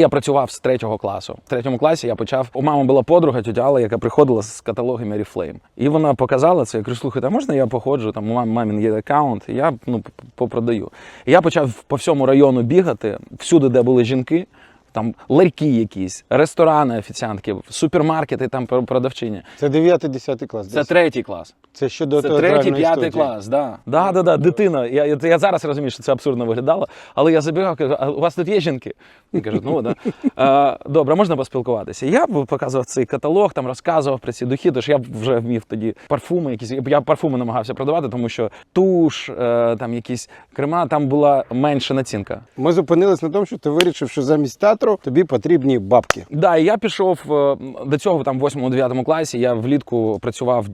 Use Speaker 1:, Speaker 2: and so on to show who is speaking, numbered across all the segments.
Speaker 1: Я працював з третього класу. В третьому класі я почав. У мами була подруга тетя Алла, яка приходила з каталогами Oriflame. І вона показала це. Я кажу, слухайте, а можна я походжу? Там у мами мамін є аккаунт, я ну, попродаю. І я почав по всьому району бігати, всюди, де були жінки. Там ларьки якісь, ресторани, офіціантки, супермаркети, там продавчині.
Speaker 2: Це 9-10 клас.
Speaker 1: Це
Speaker 2: десь?
Speaker 1: третій клас.
Speaker 2: Це ще до
Speaker 1: Це третій, п'ятий
Speaker 2: студії.
Speaker 1: клас, да. Да, да, да, дитина. Я, я, я зараз розумію, що це абсурдно виглядало, але я забігав, кажу, а у вас тут є жінки? Він каже, ну да. А, добре, можна поспілкуватися. Я б показував цей каталог, там розказував про ці духи, тож я вже вмів тоді парфуми якісь. Я парфуми намагався продавати, тому що туш, е, там якісь крема, там була менша націнка.
Speaker 2: Ми зупинились на тому, що ти вирішив, що замість театру тобі потрібні бабки.
Speaker 1: Да, і я пішов е, до цього там в 8-9 класі. Я влітку працював,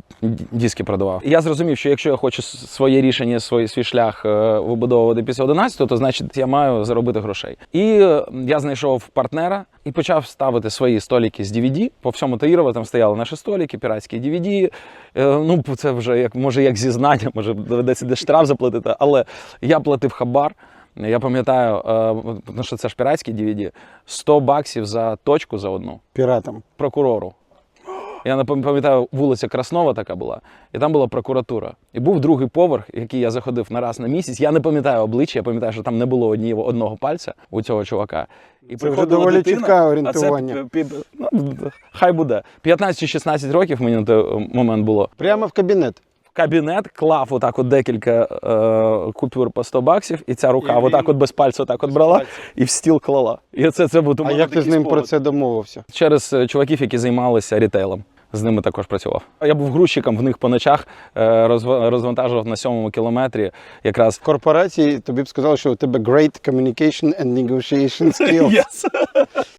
Speaker 1: диски продавав. І я зрозумів, що якщо я хочу своє рішення, свій, свій шлях е, вибудовувати після 11, то значить я маю заробити грошей. І е, я знайшов партнера і почав ставити свої столики з DVD. По всьому Таїрова там стояли наші столики, піратські DVD. Ну, це вже як може як зізнання, може доведеться десь штраф заплатити, але я платив хабар. Я пам'ятаю, е, тому що це ж піратські DVD, 100 баксів за точку за одну
Speaker 2: Піратам.
Speaker 1: прокурору. Я пам'ятаю, вулиця Краснова така була, і там була прокуратура. І був другий поверх, який я заходив на раз на місяць. Я не пам'ятаю обличчя, я пам'ятаю, що там не було однієї одного пальця у цього чувака. І
Speaker 2: Це вже доволі
Speaker 1: дитина,
Speaker 2: чітке
Speaker 1: а це
Speaker 2: орієнтування.
Speaker 1: пі- ну, хай буде. 15 чи 16 років мені на той момент було.
Speaker 2: Прямо в кабінет.
Speaker 1: Кабінет клав отак от декілька е, купюр по 100 баксів, і ця рука
Speaker 2: І-
Speaker 1: отак от без пальця отак от брала і в стіл клала. І це, це був
Speaker 2: А як ти з ним про це домовився?
Speaker 1: через е, чуваків, які займалися рітейлом. З ними також працював. Я був грузчиком в них по ночах, е, розва- розвантажував на сьомому кілометрі. Якраз
Speaker 2: В корпорації тобі б сказали, що у тебе great communication and negotiation skills.
Speaker 1: Yes.